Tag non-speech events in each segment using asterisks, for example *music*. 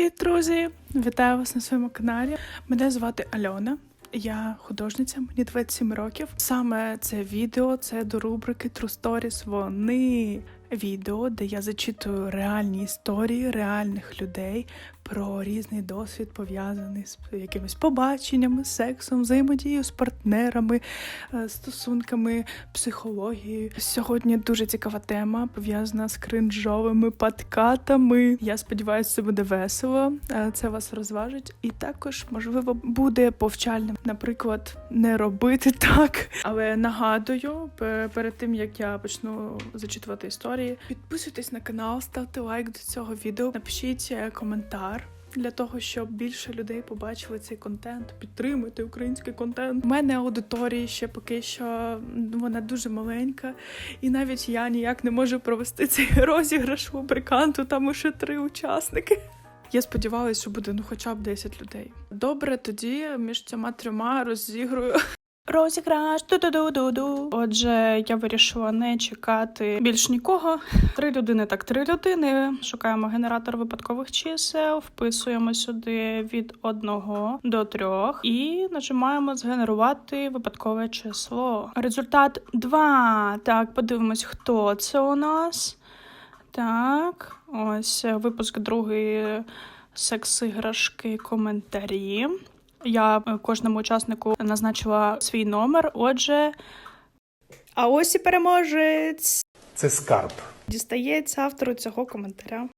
Привіт, друзі! Вітаю вас на своєму каналі. Мене звати Альона. Я художниця, мені 27 років. Саме це відео це до рубрики True Stories. Вони відео, де я зачитую реальні історії реальних людей про різний досвід, пов'язаний з якимись побаченнями, сексом, взаємодією з партнерами, е, стосунками, психологією. Сьогодні дуже цікава тема пов'язана з кринжовими подкатами. Я сподіваюся, це буде весело. е, Це вас розважить, і також можливо буде повчальним. Наприклад, не робити так. Але нагадую, перед тим як я почну зачитувати історії, підписуйтесь на канал, ставте лайк до цього відео, напишіть е, коментар. Для того щоб більше людей побачили цей контент, підтримуйте український контент. У мене аудиторії ще поки що вона дуже маленька, і навіть я ніяк не можу провести цей *laughs* розіграш лубриканту. Там уже три учасники. Я сподівалася, що буде ну хоча б 10 людей. Добре, тоді між цими трьома розігрую. Розіграш ду-ду-ду-ду-ду. Отже, я вирішила не чекати більш нікого. Три людини, так три людини. Шукаємо генератор випадкових чисел, вписуємо сюди від одного до трьох і нажимаємо згенерувати випадкове число. Результат 2. Так, подивимось, хто це у нас. Так, ось випуск другий секс-іграшки коментарі. Я е, кожному учаснику назначила свій номер. Отже, а ось і переможець. Це скарб. Дістається автору цього коментаря.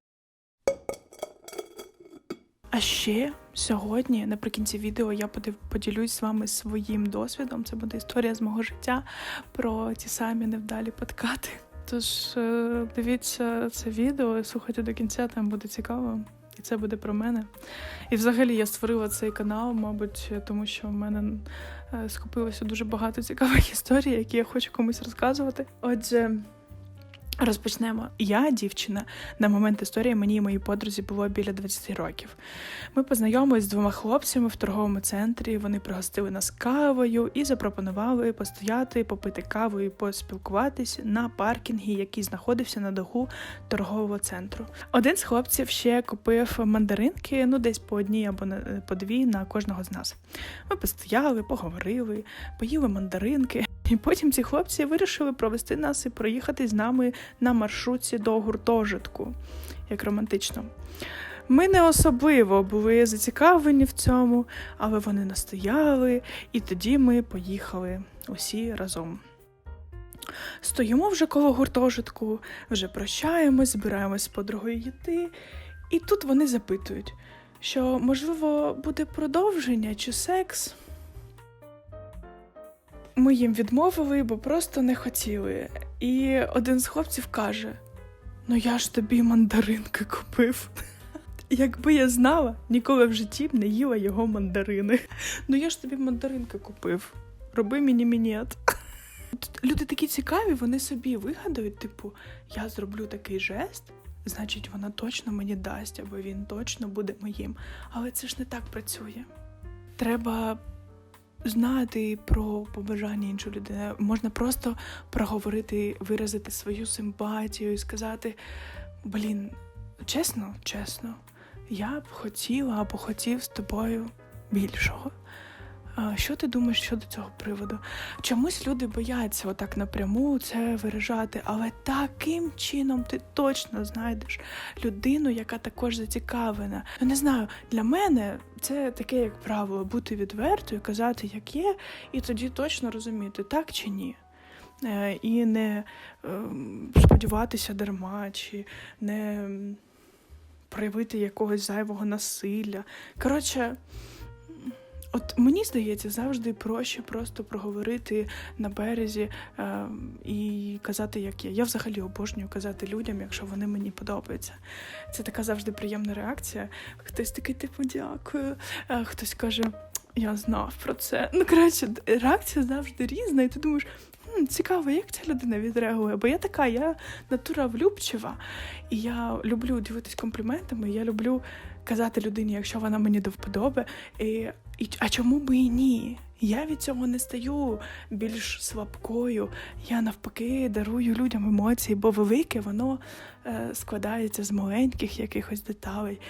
А ще сьогодні, наприкінці відео, я поділюсь з вами своїм досвідом. Це буде історія з мого життя про ті самі невдалі подкати. Тож е, дивіться це відео слухайте до кінця, там буде цікаво. І це буде про мене. І взагалі я створила цей канал, мабуть, тому що в мене скупилося скопилося дуже багато цікавих *laughs* історій, які я хочу комусь розказувати. Отже. Розпочнемо. Я дівчина. На момент історії мені і моїй подрузі було біля 20 років. Ми познайомились з двома хлопцями в торговому центрі. Вони пригостили нас кавою і запропонували постояти, попити каву і поспілкуватись на паркінгі, який знаходився на даху торгового центру. Один з хлопців ще купив мандаринки, ну десь по одній або по дві на кожного з нас. Ми постояли, поговорили, поїли мандаринки. І потім ці хлопці вирішили провести нас і проїхати з нами на маршрутці до гуртожитку, як романтично. Ми не особливо були зацікавлені в цьому, але вони настояли, і тоді ми поїхали усі разом. Стоїмо вже коло гуртожитку, вже прощаємось, збираємось з подругою йти, і тут вони запитують, що можливо буде продовження чи секс. Ми їм відмовили, бо просто не хотіли. І один з хлопців каже: Ну я ж тобі мандаринки купив. *laughs* Якби я знала, ніколи в житті б не їла його мандарини. *laughs* Ну я ж тобі мандаринки купив. Роби мені мінет. *laughs* Люди такі цікаві, вони собі вигадають, типу, я зроблю такий жест, значить, вона точно мені дасть, або він точно буде моїм. Але це ж не так працює. Треба знати про побажання іншої людини. Можна просто проговорити, виразити свою симпатію і сказати: блін, чесно, чесно, я б хотіла або хотів з тобою більшого. Що ти думаєш щодо цього приводу? Чомусь люди бояться отак напряму це виражати, але таким чином ти точно знайдеш людину, яка також зацікавлена. Ну не знаю, для мене це таке, як правило, бути відвертою, казати, як є, і тоді точно розуміти, так чи ні. Е, І не ем, сподіватися дарма, чи не проявити якогось зайвого насилля. Коротше. От мені здається, завжди проще просто проговорити на березі е, і казати, як є. Я взагалі обожнюю казати людям, якщо вони мені подобаються. Це така завжди приємна реакція. Хтось такий, типу, дякую, а хтось каже, я знав про це. Ну, коротше, реакція завжди різна, і ти думаєш. «Хм, Цікаво, як ця людина відреагує, бо я така, я натура влюбчива, і я люблю ділитись компліментами, я люблю казати людині, якщо вона мені до вподоби, і, і, а чому би і ні? Я від цього не стаю більш слабкою. Я навпаки дарую людям емоції, бо велике воно е, складається з маленьких якихось деталей.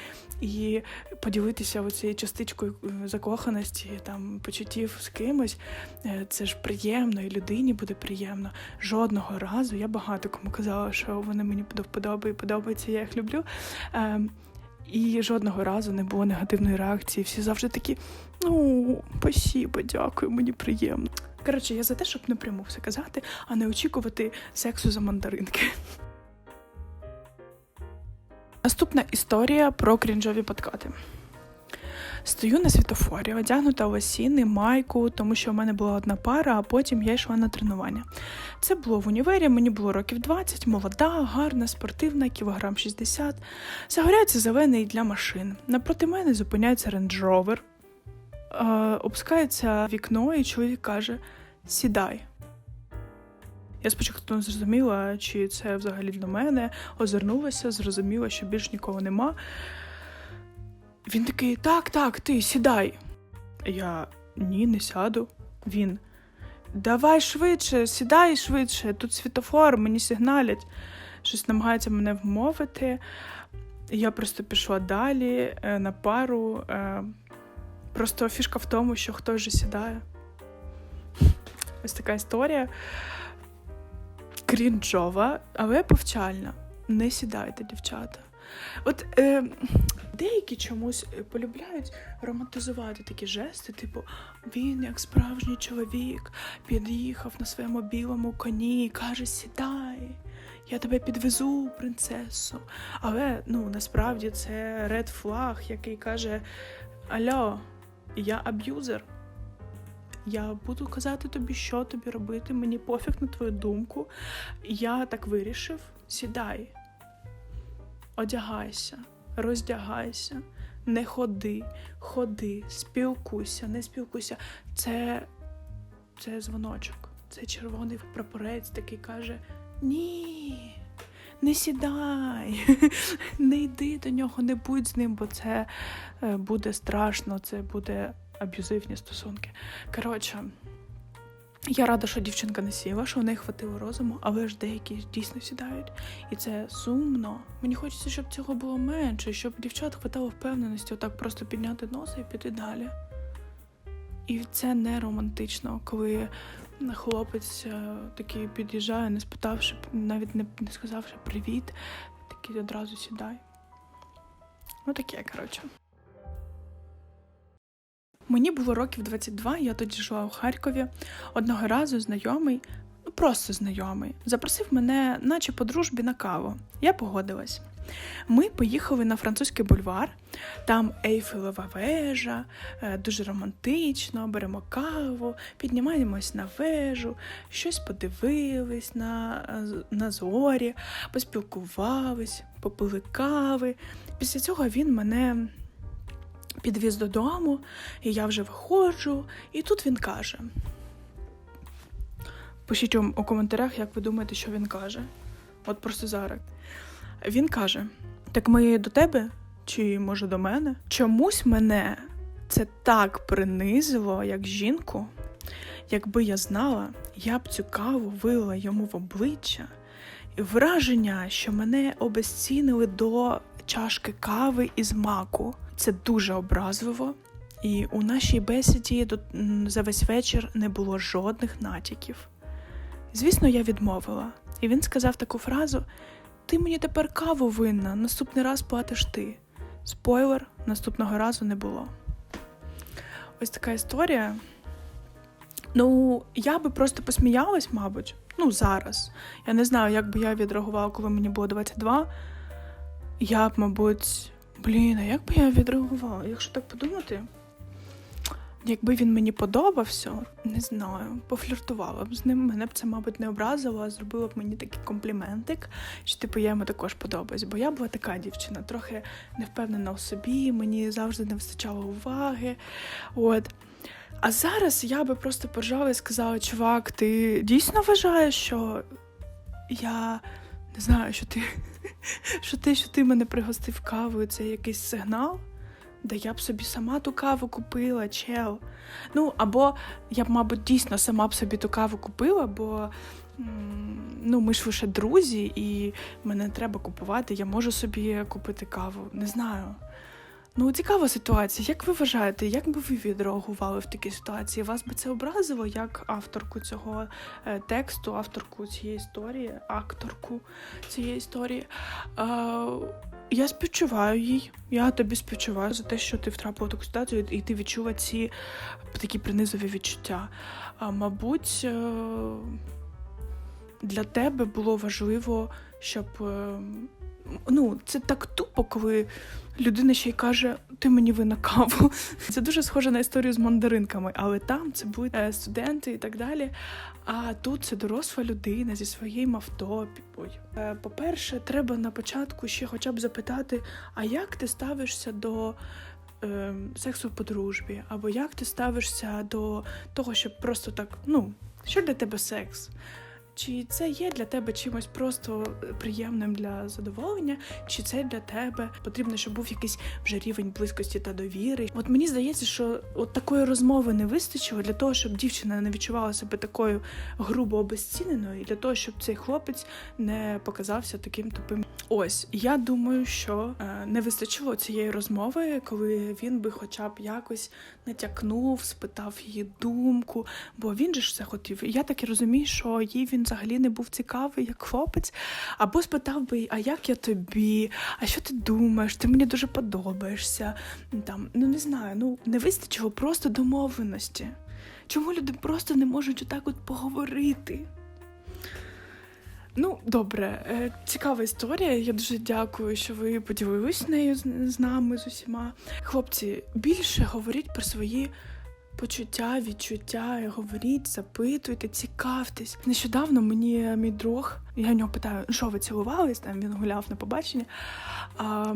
І поділитися цією частичкою е, закоханості, там почуттів з кимось, е, це ж приємно, і людині буде приємно. Жодного разу я багато кому казала, що вони мені до вподоби і подобаються, я їх люблю. Е, і жодного разу не було негативної реакції. Всі завжди такі: ну, спасибо, дякую, мені приємно. Коротше, я за те, щоб напряму все казати, а не очікувати сексу за мандаринки. Наступна історія про крінжові подкати. Стою на світофорі, одягнута в лосіни, майку, тому що в мене була одна пара, а потім я йшла на тренування. Це було в універі, мені було років 20, молода, гарна, спортивна, кілограм 60. Загоряється зелений для машин. Напроти мене зупиняється рейндж-ровер, е, опускається вікно, і чоловік каже: Сідай. Я спочатку не зрозуміла, чи це взагалі для мене, озирнулася, зрозуміла, що більш нікого нема. Він такий: так, так, ти сідай. Я ні, не сяду. Він. Давай швидше, сідай швидше, тут світофор, мені сигналять. Щось намагається мене вмовити. Я просто пішла далі е, на пару. Е, Просто фішка в тому, що хтось вже сідає. Ось така історія. Крінжова, але повчальна. Не сідайте, дівчата. От е, деякі чомусь полюбляють романтизувати такі жести, типу, він, як справжній чоловік, під'їхав на своєму білому коні і каже: Сідай, я тебе підвезу, принцесу. Але ну насправді це ред флаг, який каже: Альо, я аб'юзер. Я буду казати тобі, що тобі робити. Мені пофіг на твою думку. Я так вирішив. Сідай, одягайся, роздягайся, не ходи, ходи, спілкуйся, не спілкуйся. Це, це дзвоночок, це червоний прапорець, такий каже: Ні. Не сідай, *laughs* не йди до нього, не будь з ним, бо це е, буде страшно, це буде аб'юзивні стосунки. Коротше, я рада, що дівчинка не сіла, що в неї хватило розуму, але ж деякі дійсно сідають. І це сумно. Мені хочеться, щоб цього було менше, щоб дівчат хватало впевненості отак просто підняти носа і піти далі. І це не романтично, коли хлопець е, такий під'їжджає, не спитавши, навіть не, не сказавши привіт, такий одразу сідай. Ну таке, коротше. Мені було років 22, я тоді жила у Харкові. Одного разу знайомий, ну просто знайомий, запросив мене, наче по дружбі, на каву. Я погодилась. Ми поїхали на французький бульвар, там Ейфелева вежа, е, дуже романтично, беремо каву, піднімаємось на вежу, щось подивились на, на зорі, поспілкувались, попили кави. Після цього він мене підвіз додому, і я вже виходжу, і тут він каже: Пишіть у коментарях, як ви думаєте, що він каже. От просто зараз. Він каже: Так ми до тебе? Чи може до мене? Чомусь мене це так принизило, як жінку. Якби я знала, я б цю каву вилила йому в обличчя, і враження, що мене обезцінили до чашки кави із маку. Це дуже образливо, і у нашій бесіді за весь вечір не було жодних натяків. Звісно, я відмовила, і він сказав таку фразу: Ти мені тепер каву винна, наступний раз платиш ти. Спойлер, наступного разу не було. Ось така історія. Ну, я би просто посміялась, мабуть. Ну, зараз. Я не знаю, як би я відреагувала, коли мені було 22. Я б, мабуть, блін, а як би я відреагувала? Якщо так подумати, якби він мені подобався, не знаю, пофліртувала б з ним. Мене б це, мабуть, не образило, а зробила б мені такий компліментик, що типу я йому також подобаюсь. Бо я була така дівчина, трохи не впевнена у собі, мені завжди не вистачало уваги. От. А зараз я би просто поржала і сказала: чувак, ти дійсно вважаєш, що я не знаю, що ти *laughs* що те, що ти мене пригостив кавою, це якийсь сигнал. Да я б собі сама ту каву купила, чел. Ну, або я б, мабуть, дійсно сама б собі ту каву купила, бо ну, ми ж лише друзі, і мене треба купувати. Я можу собі купити каву. Не знаю. Ну, цікава ситуація. Як ви вважаєте, як би ви відреагували в такій ситуації? Вас би це образило як авторку цього е, тексту, авторку цієї історії, акторку цієї історії? Е, я співчуваю їй. Я тобі співчуваю за те, що ти втрапила в таку ситуацію, і ти відчула ці такі принизові відчуття. А мабуть, е, для тебе було важливо, щоб. е, Ну, це так тупо, коли людина ще й каже: ти мені вина каву. Це дуже схоже на історію з мандаринками, але там це були е, студенти і так далі. А тут це доросла людина зі своїм авто. Е, По-перше, треба на початку ще хоча б запитати: а як ти ставишся до е, сексу по дружбі? Або як ти ставишся до того, щоб просто так, ну, що для тебе секс? Чи це є для тебе чимось просто приємним для задоволення, чи це для тебе потрібно, щоб був якийсь вже рівень близькості та довіри? От мені здається, що от такої розмови не вистачило для того, щоб дівчина не відчувала себе такою грубо обезціненою, і для того, щоб цей хлопець не показався таким тупим. Ось я думаю, що е, не вистачило цієї розмови, коли він би, хоча б якось натякнув, спитав її думку, бо він же ж все хотів. Я так і розумію, що їй він взагалі не був цікавий як хлопець, або спитав би, а як я тобі, а що ти думаєш? Ти мені дуже подобаєшся. Там, ну не знаю, ну не вистачило просто домовленості. Чому люди просто не можуть отак от поговорити? Ну, добре, е, цікава історія. Я дуже дякую, що ви поділились нею з, з нами з усіма. Хлопці, більше говоріть про свої почуття, відчуття, говоріть, запитуйте, цікавтесь. Нещодавно мені мій друг, я в нього питаю, що ви цілувались? Там він гуляв на побачення. А,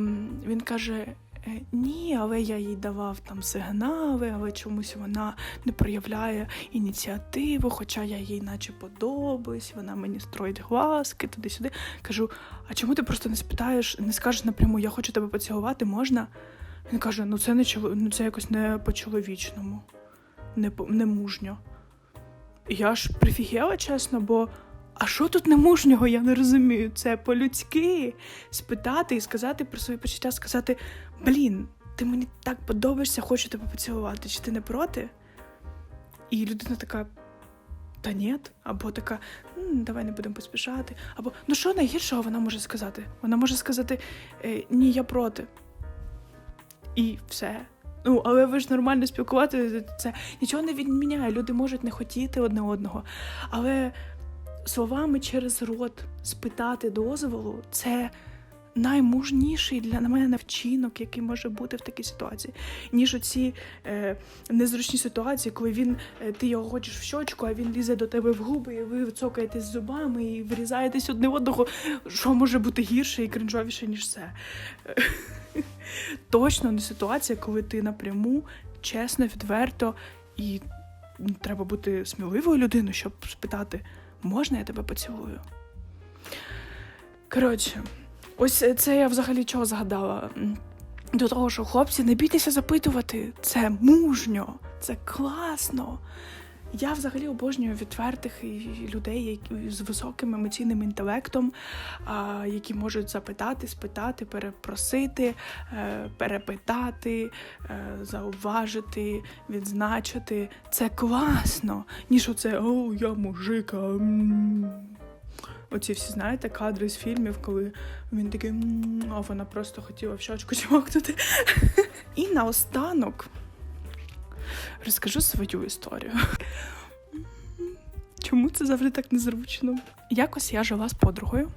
він каже. «Е, Ні, але я їй давав там сигнали, але чомусь вона не проявляє ініціативу, хоча я їй наче подобаюсь, вона мені строїть глазки туди-сюди. Кажу: а чому ти просто не спитаєш, не скажеш напряму, я хочу тебе поцілувати, можна? Він каже: ну це не ну це якось не по-чоловічному, не, не мужньо. Я ж прифігела, чесно, бо а що тут немужнього, я не розумію. Це по-людськи спитати і сказати про свої почуття, сказати: блін, ти мені так подобаєшся, хочу тебе поцілувати, чи ти не проти? І людина така. Та ні, або така, давай не будемо поспішати. Або ну що найгіршого вона може сказати? Вона може сказати «Е, ні, я проти. І все. Ну, але ви ж нормально спілкуватися, це нічого не відміняє. Люди можуть не хотіти одне одного. Але словами через рот спитати дозволу це наймужніший для мене вчинок, який може бути в такій ситуації, ніж оці е, незручні ситуації, коли він е, ти його хочеш в щочку, а він лізе до тебе в губи, і ви цокаєтесь зубами і вирізаєтесь одне одного. Що може бути гірше і кринжовіше, ніж це? *laughs* Точно не ситуація, коли ти напряму, чесно, відверто, і треба бути сміливою людиною, щоб спитати, можна я тебе поцілую? Коротше, ось це я взагалі чого згадала. До того, що хлопці, не бійтеся запитувати. Це мужньо, це класно. Я взагалі обожнюю відвертих людей з високим емоційним інтелектом, які можуть запитати, спитати, перепросити, е, перепитати, е, зауважити, відзначити. Це класно, ніж оце о, я мужика. М». Оці всі, знаєте, кадри з фільмів, коли він такий, а вона просто хотіла в щочку чмокнути. І наостанок розкажу свою історію. Чому це завжди так незручно? Якось я жила з подругою.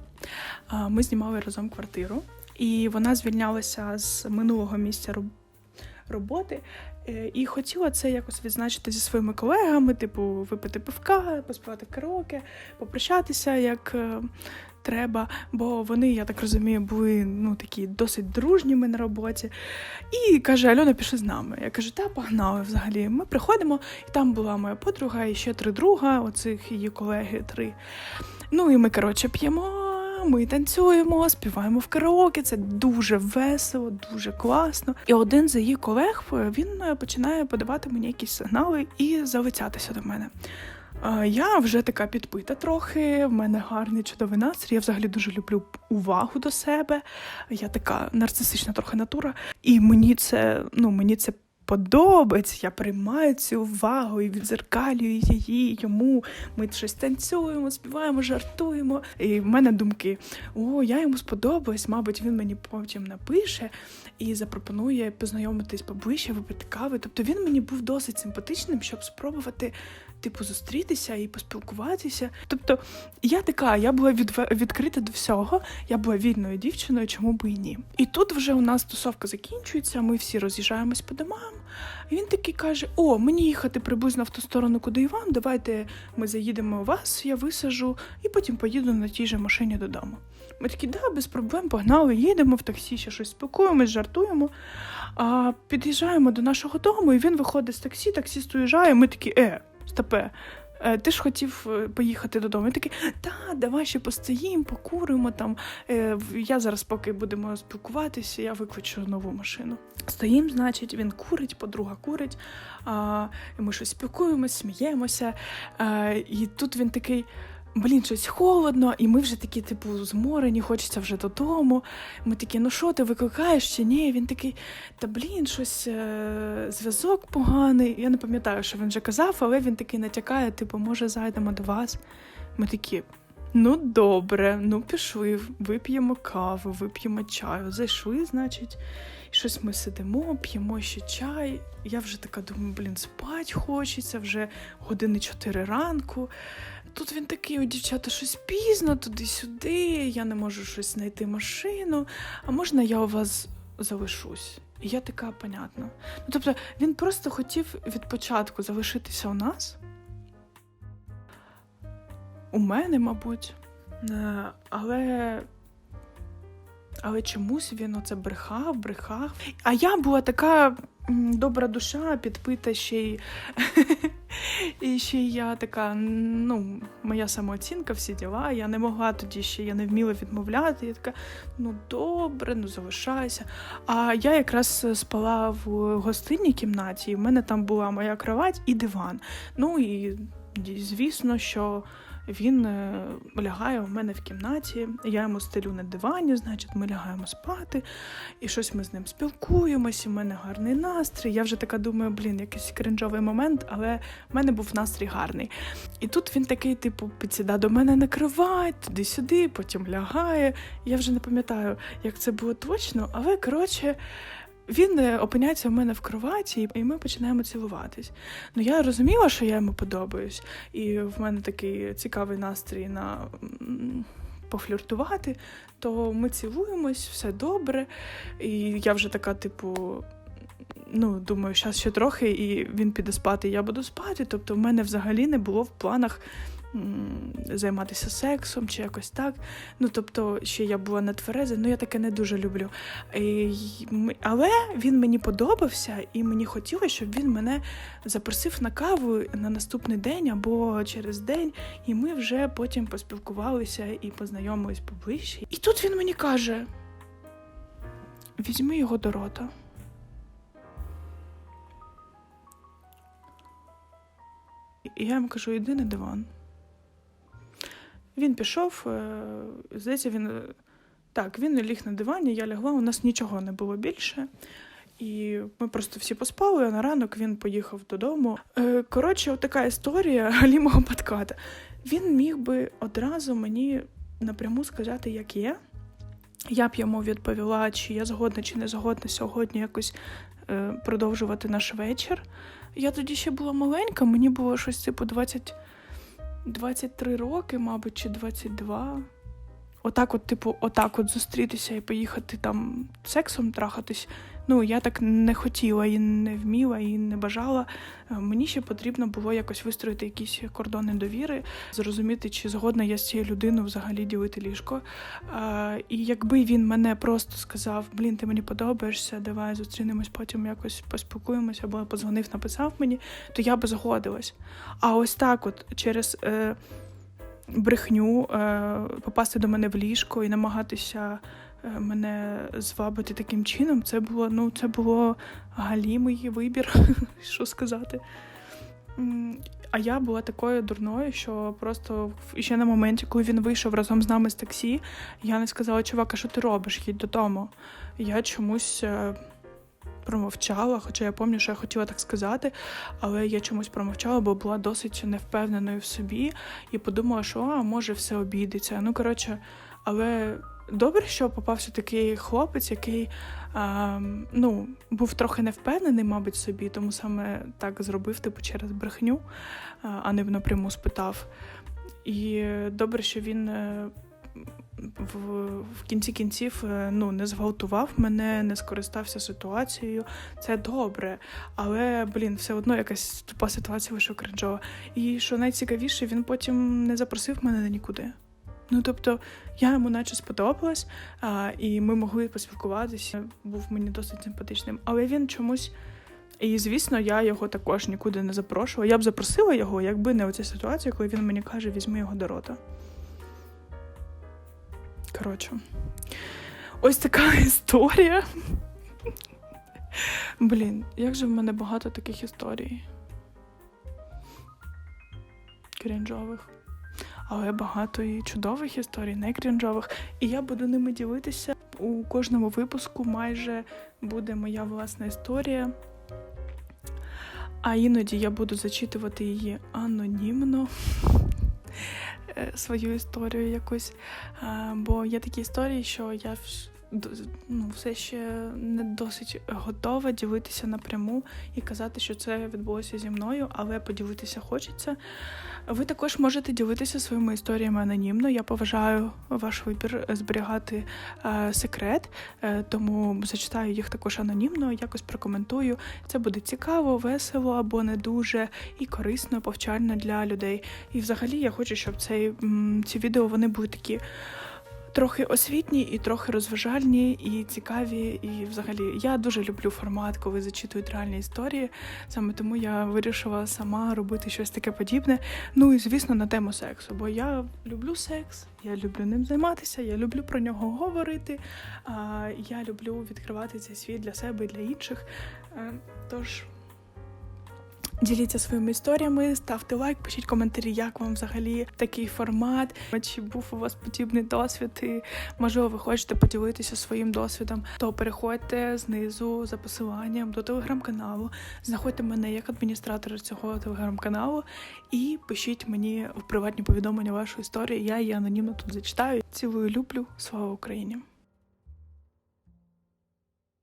Ми знімали разом квартиру, і вона звільнялася з минулого місця роботи. Е, І хотіла це якось відзначити зі своїми колегами, типу, випити пивка, поспівати караоке, попрощатися як е, треба. Бо вони, я так розумію, були ну такі досить дружніми на роботі. І каже: Альона, пішли з нами. Я кажу, та погнали взагалі. Ми приходимо, і там була моя подруга і ще три друга, оцих її колеги три. Ну і ми, коротше, п'ємо, ми танцюємо, співаємо в караоке. Це дуже весело, дуже класно. І один з її колег е, він е, починає подавати мені якісь сигнали і залицятися до мене. Е, Я вже така підпита трохи, в мене гарний чудовий настрій. Я взагалі дуже люблю увагу до себе. Я така нарцисична трохи натура. І мені це, ну, мені це подобається. Я приймаю цю увагу і відзеркалюю її йому. Ми щось танцюємо, співаємо, жартуємо. І в мене думки: о, я йому сподобалась, мабуть, він мені потім напише і запропонує познайомитись поближче, випити кави. Тобто він мені був досить симпатичним, щоб спробувати. Типу, зустрітися і поспілкуватися. Тобто, я така, я була відкрита до всього, я була вільною дівчиною, чому би і ні. І тут вже у нас тусовка закінчується, ми всі роз'їжджаємось по домам. І він такий каже: О, мені їхати приблизно в ту сторону, куди і вам. Давайте ми заїдемо у вас, я висажу, і потім поїду на тій же машині додому. Ми такі, да, без проблем, погнали, їдемо в таксі, ще щось спілкуємось, жартуємо. А під'їжджаємо до нашого дому, і він виходить з таксі, таксіст уїжджає, ми такі, е, стопе. е, Ти ж хотів е, поїхати додому. Він такий, та, давай ще постоїмо, покуримо там. Е, Я зараз, поки будемо спілкуватися, я викличу нову машину. Стоїм, значить, він курить, подруга курить, ми щось спілкуємось, сміємося. І тут він такий. Блін, щось холодно, і ми вже такі, типу, зморені, хочеться вже додому. Ми такі, ну що ти викликаєш чи ні? Він такий, та блін, щось е- зв'язок поганий. Я не пам'ятаю, що він вже казав, але він такий натякає, типу, може, зайдемо до вас. Ми такі. Ну, добре, ну пішли, вип'ємо каву, вип'ємо чаю. Зайшли, значить, щось ми сидимо, п'ємо ще чай. Я вже така думаю, блін, спать хочеться, вже години 4 ранку. Тут він такий, о, дівчата, щось пізно, туди-сюди, я не можу щось знайти машину, а можна я у вас залишусь? І я така, понятно. Ну, тобто, він просто хотів від початку залишитися у нас. У мене, мабуть. Е, Але. Але чомусь він оце брехав, брехав. А я була така добра душа, підпита ще й. *laughs* І ще я така, ну, моя самооцінка, всі діла. Я не могла тоді ще, я не вміла відмовляти. Я така, ну добре, ну залишайся. А я якраз спала в гостинній кімнаті, і в мене там була моя кровать і диван. Ну і звісно, що він е, лягає у мене в кімнаті, я йому стелю на дивані, значить, ми лягаємо спати, і щось ми з ним спілкуємось, і в мене гарний настрій. Я вже така думаю, блін, якийсь кринжовий момент, але в мене був настрій гарний. І тут він такий, типу, підсіда до мене на кровать, туди-сюди, потім лягає. Я вже не пам'ятаю, як це було точно, але коротше. Він е, опиняється в мене в кроваті, і ми починаємо цілуватись. Ну я розуміла, що я йому подобаюсь, і в мене такий цікавий настрій на пофліртувати. То ми цілуємось, все добре. І я вже така, типу. Ну, думаю, зараз ще трохи, і він піде спати, і я буду спати. Тобто, в мене взагалі не було в планах займатися сексом чи якось так. Ну, тобто, ще я була на тверезі, ну я таке не дуже люблю. І, але він мені подобався, і мені хотілося, щоб він мене запросив на каву на наступний день або через день, і ми вже потім поспілкувалися і познайомились поближче. І тут він мені каже: візьми його до рота. І я йому кажу, йди на диван. Він пішов, е, здається, він. е, Так, він ліг на дивані, я лягла, у нас нічого не було більше. І ми просто всі поспали, а на ранок він поїхав додому. Е, Коротше, така історія *laughs* галімого подката. Він міг би одразу мені напряму сказати, як є. Я б йому відповіла, чи я згодна, чи не згодна сьогодні якось продовжувати наш вечір. Я тоді ще була маленька, мені було щось типу 20, 23 роки, мабуть, чи 22. Отак, от, типу, отак от зустрітися і поїхати там сексом трахатись. Ну, я так не хотіла і не вміла, і не бажала. Е, Мені ще потрібно було якось вистроїти якісь кордони довіри, зрозуміти, чи згодна я з цією людиною взагалі ділити ліжко. Е, І якби він мене просто сказав: Блін, ти мені подобаєшся, давай зустрінемось, потім якось поспілкуємося, або подзвонив, написав мені, то я би згодилась. А ось так, от через. Е, брехню, попасти до мене в ліжко і намагатися мене звабити таким чином. Це було, ну, це було галімий вибір, *laughs* що сказати. А я була такою дурною, що просто ще на моменті, коли він вийшов разом з нами з таксі, я не сказала, чувак, а що ти робиш? Їдь додому. Я чомусь е, промовчала, хоча я пам'ятаю, що я хотіла так сказати, але я чомусь промовчала, бо була досить невпевненою в собі і подумала, що а, може все обійдеться. Ну, коротше, але добре, що попався такий хлопець, який а, ну, був трохи невпевнений, мабуть, собі, тому саме так зробив, типу, через брехню, а, а не напряму спитав. І добре, що він. е, В, в кінці кінців е, ну, не зґвалтував мене, не скористався ситуацією. Це добре. Але, блін, все одно якась тупа ситуація вийшла кринжова. І що найцікавіше, він потім не запросив мене нікуди. Ну, тобто, я йому наче сподобалась, а, і ми могли поспілкуватися. Був мені досить симпатичним. Але він чомусь. І, звісно, я його також нікуди не запрошувала. Я б запросила його, якби не оця ситуація, коли він мені каже, візьми його до рота. Коротше, ось така *laughs* історія. Блін, як же в мене багато таких історій. Крінжових. Але багато і чудових історій, не крінжових. І я буду ними ділитися. У кожному випуску майже буде моя власна історія. А іноді я буду зачитувати її анонімно. е, Свою історію якусь. Бо є такі історії, що я ну, все ще не досить готова ділитися напряму і казати, що це відбулося зі мною, але поділитися хочеться. Ви також можете ділитися своїми історіями анонімно. Я поважаю ваш вибір зберігати е, секрет, е, тому зачитаю їх також анонімно, якось прокоментую. Це буде цікаво, весело або не дуже і корисно, повчально для людей. І взагалі я хочу, щоб цей, ці відео вони були такі. Трохи освітні і трохи розважальні і цікаві. І взагалі я дуже люблю формат, коли зачитують реальні історії. Саме тому я вирішила сама робити щось таке подібне. Ну і звісно, на тему сексу. Бо я люблю секс, я люблю ним займатися, я люблю про нього говорити. Я люблю відкривати цей світ для себе і для інших. Е, Тож. Діліться своїми історіями, ставте лайк, пишіть коментарі, як вам взагалі такий формат. Чи був у вас подібний досвід, і можливо, ви хочете поділитися своїм досвідом, то переходьте знизу за посиланням до телеграм-каналу, знаходьте мене як адміністратора цього телеграм-каналу і пишіть мені в приватні повідомлення вашу історію. Я її анонімно тут зачитаю. Цілую, люблю. Слава Україні!